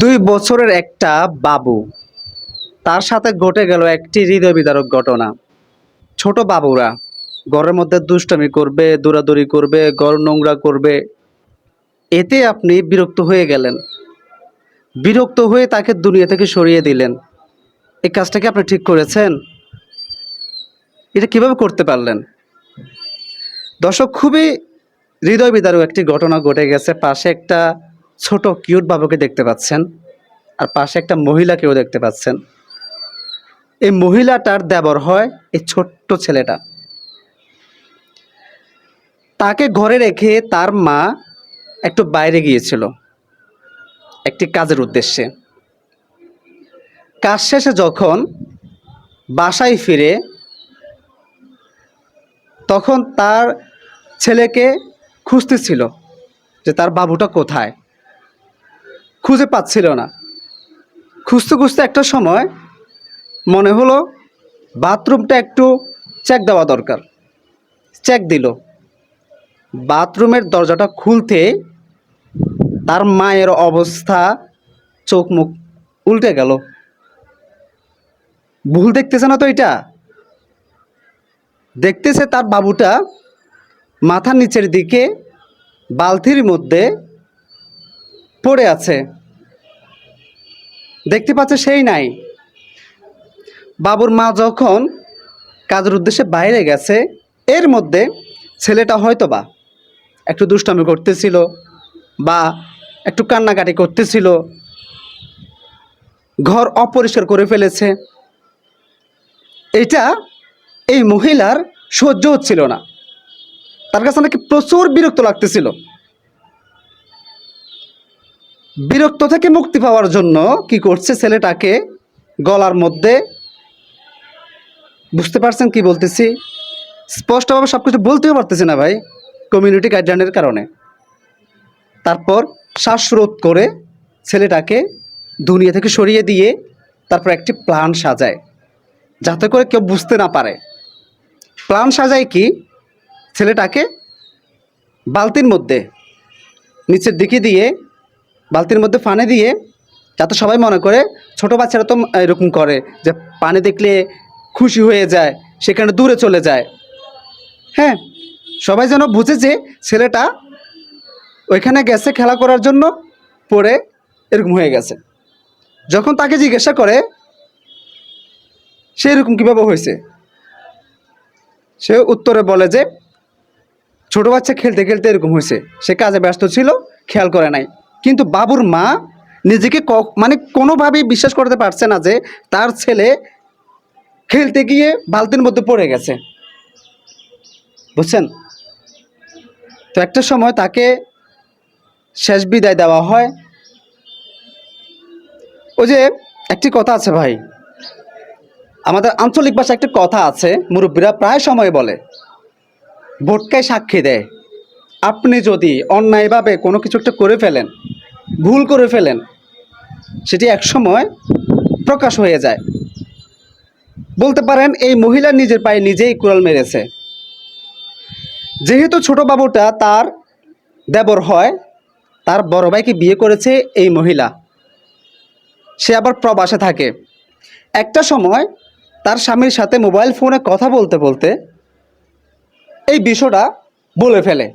দুই বছরের একটা বাবু। তার সাথে ঘটে গেল একটি হৃদয় বিদারক ঘটনা। ছোট বাবুরা, ঘরের মধ্যে দুষ্টামি করবে, দৌড়াদৌড়ি করবে, ঘর নোংরা করবে। এতে আপনি বিরক্ত হয়ে গেলেন। বিরক্ত হয়ে তাকে দুনিয়া থেকে সরিয়ে দিলেন। এই কাজটাকে আপনি ঠিক করেছেন? এটা কীভাবে করতে পারলেন? দর্শক, খুবই হৃদয় বিদারক একটি ঘটনা ঘটে গেছে। পাশে একটা ছোট কিউট বাবুকে দেখতে পাচ্ছেন আর পাশে একটা মহিলাকেও দেখতে পাচ্ছেন। এই মহিলাটার দেবর হয় এই ছোট্ট ছেলেটা। তাকে ঘরে রেখে তার মা একটু বাইরে গিয়েছিল একটি কাজের উদ্দেশ্যে। কাজ শেষে যখন বাসায় ফিরে তখন তার ছেলেকে খুঁজতেছিল যে তার বাবুটা কোথায়। খুঁজে পাচ্ছিল না। খুঁজতে খুঁজতে একটা সময় মনে হলো বাথরুমটা একটু চেক দেওয়া দরকার। চেক দিল। বাথরুমের দরজাটা খুলতে তার মায়ের অবস্থা চোখ মুখ উল্টে গেল। ভুল দেখতেছে না তো এটা? দেখতেছে তার বাবুটা মাথার নিচের দিকে বালতির মধ্যে পড়ে আছে। দেখতে পাচ্ছে সেই নাই। বাবুর মা যখন কাজের উদ্দেশ্যে বাইরে গেছে, এর মধ্যে ছেলেটা হয়তো বা একটু দুষ্টামি করতেছিল বা একটু কান্নাকাটি করতেছিল, ঘর অপরিষ্কার করে ফেলেছে। এটা এই মহিলার সহ্য হচ্ছিল না। তার কাছে নাকি প্রচুর বিরক্ত লাগতেছিল। বিরক্ত থেকে মুক্তি পাওয়ার জন্য কি করছে ছেলেটাকে গলার মধ্যে? বুঝতে পারছেন কি বলতেছি? স্পষ্টভাবে সব কিছু বলতেও পারতেছি না ভাই কমিউনিটি গাইডলাইনের কারণে। তারপর শ্বাসরোধ করে ছেলেটাকে দুনিয়া থেকে সরিয়ে দিয়ে তারপর একটি প্ল্যান সাজায়, যাতে করে কেউ বুঝতে না পারে। প্ল্যান সাজায় কি? ছেলেটাকে বালতির মধ্যে নিচের দিকে দিয়ে বালতির মধ্যে পানি দিয়ে, যাতে সবাই মনে করে ছোট বাচ্চারা তো এরকম করে যে পানি দেখলে খুশি হয়ে যায়, সেখানে দূরে চলে যায়। হ্যাঁ সবাই যেন বুঝে যে ছেলেটা ওইখানে গেছে খেলা করার জন্য, পড়ে এরকম হয়ে গেছে। যখন তাকে জিজ্ঞাসা করে, সে এরকম কীভাবে হয়েছে? সে উত্তরে বলে যে, ছোট বাচ্চা খেলতে খেলতে এরকম হয়েছে। সে কাজে ব্যস্ত ছিল, খেয়াল করে নাই। কিন্তু বাবুর মা নিজেকে মানে কোনোভাবেই বিশ্বাস করতে পারছে না যে তার ছেলে খেলতে গিয়ে বালতির মধ্যে পড়ে গেছে। বুঝছেন? তো একটা সময় তাকে শেষ বিদায় দেওয়া হয়। ওই যে একটি কথা আছে ভাই। আমাদের আঞ্চলিক ভাষায় একটি কথা আছে, মুরব্বীরা প্রায় সময় বলে ভোটকায় সাক্ষী দেয় আপনি যদি অন্যায়ভাবে কোনো কিছু একটা করে ফেলেন ভুল করে ফেলেন, সেটি একসময় প্রকাশ হয়ে যায়। বলতে পারেন, এই মহিলা নিজের পায়ে নিজেই কুড়াল মেরেছে। যেহেতু ছোট বাবুটা তার দেবর হয়, তার বড় ভাইকে বিয়ে করেছে এই মহিলা। সে আবার প্রবাসে থাকে। একটা সময় তার স্বামীর সাথে মোবাইল ফোনে কথা বলতে বলতে এই বিষয়টা বলে ফেলে।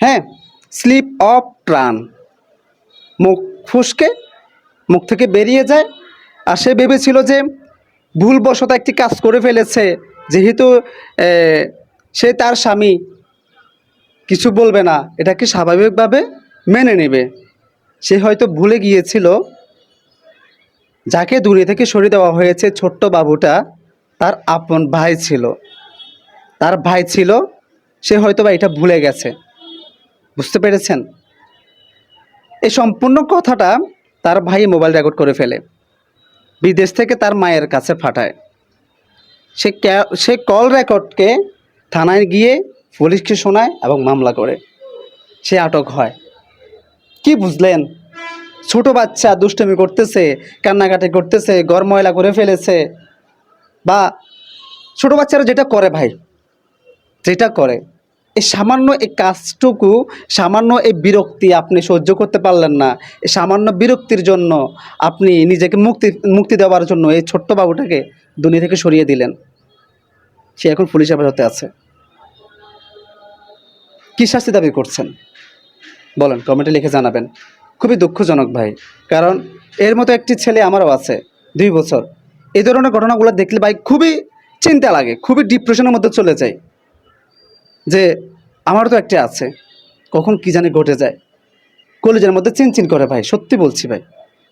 হ্যাঁ স্লিপ অফ ট্রান মুখ ফুসকে মুখ থেকে বেরিয়ে যায়। আর সে ভেবেছিল যে ভুলবশত একটি কাজ করে ফেলেছে। যেহেতু সে তার স্বামী কিছু বলবে না এটাকে স্বাভাবিকভাবে মেনে নেবে? সে হয়তো ভুলে গিয়েছিল। যাকে দূরে থেকে সরিয়ে দেওয়া হয়েছে ছোট্ট বাবুটা, তার আপন ভাই ছিল। তার ভাই ছিল, সে হয়তো বা এটা ভুলে গেছে। বুঝতে পেরেছেন? এই সম্পূর্ণ কথাটা তার ভাই মোবাইল রেকর্ড করে ফেলে। বিদেশ থেকে তার মায়ের কাছে পাঠায়। সে সে কল রেকর্ডকে থানায় গিয়ে পুলিশকে শোনায় এবং মামলা করে। সে আটক হয়। কি বুঝলেন? ছোট বাচ্চা দুষ্টমি করতেছে, কান্নাকাটি করতেছে, ঘর ময়লা করে ফেলেছে। বা ছোট বাচ্চারা যেটা করে ভাই, যেটা করে। এই সামান্য এই কাজটুকু, সামান্য এই বিরক্তি আপনি সহ্য করতে পারলেন না। সামান্য বিরক্তির জন্য আপনি নিজেকে মুক্তি মুক্তি দেওয়ার জন্য এই ছোট্ট বাবুটাকে দুনিয়া থেকে সরিয়ে দিলেন। সে এখন পুলিশ হেফাজতে আছে। কী শাস্তি দাবি করছেন? বলেন কমেন্টে লিখে জানাবেন। খুবই দুঃখজনক ভাই, কারণ এর মতো একটি ছেলে আমারও আছে, দুই বছর। এই ধরনের ঘটনাগুলো দেখলে ভাই খুবই চিন্তা লাগে, খুবই ডিপ্রেশনের মধ্যে চলে যায়। যে আমার তো একটা আছে। কখন কি জানি ঘটে যায়। কলেজের মধ্যে চিনচিন করে ভাই, সত্যি বলছি ভাই।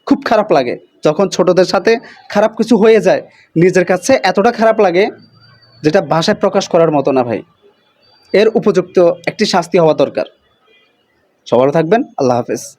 খুব খারাপ লাগে। যখন ছোটদের সাথে খারাপ কিছু হয়ে যায়, নিজের কাছে এতটা খারাপ লাগে যেটা ভাষায় প্রকাশ করার মতো না ভাই। এর উপযুক্ত একটি শাস্তি হওয়া দরকার। সবার থাকবেন। আল্লাহ হাফেজ।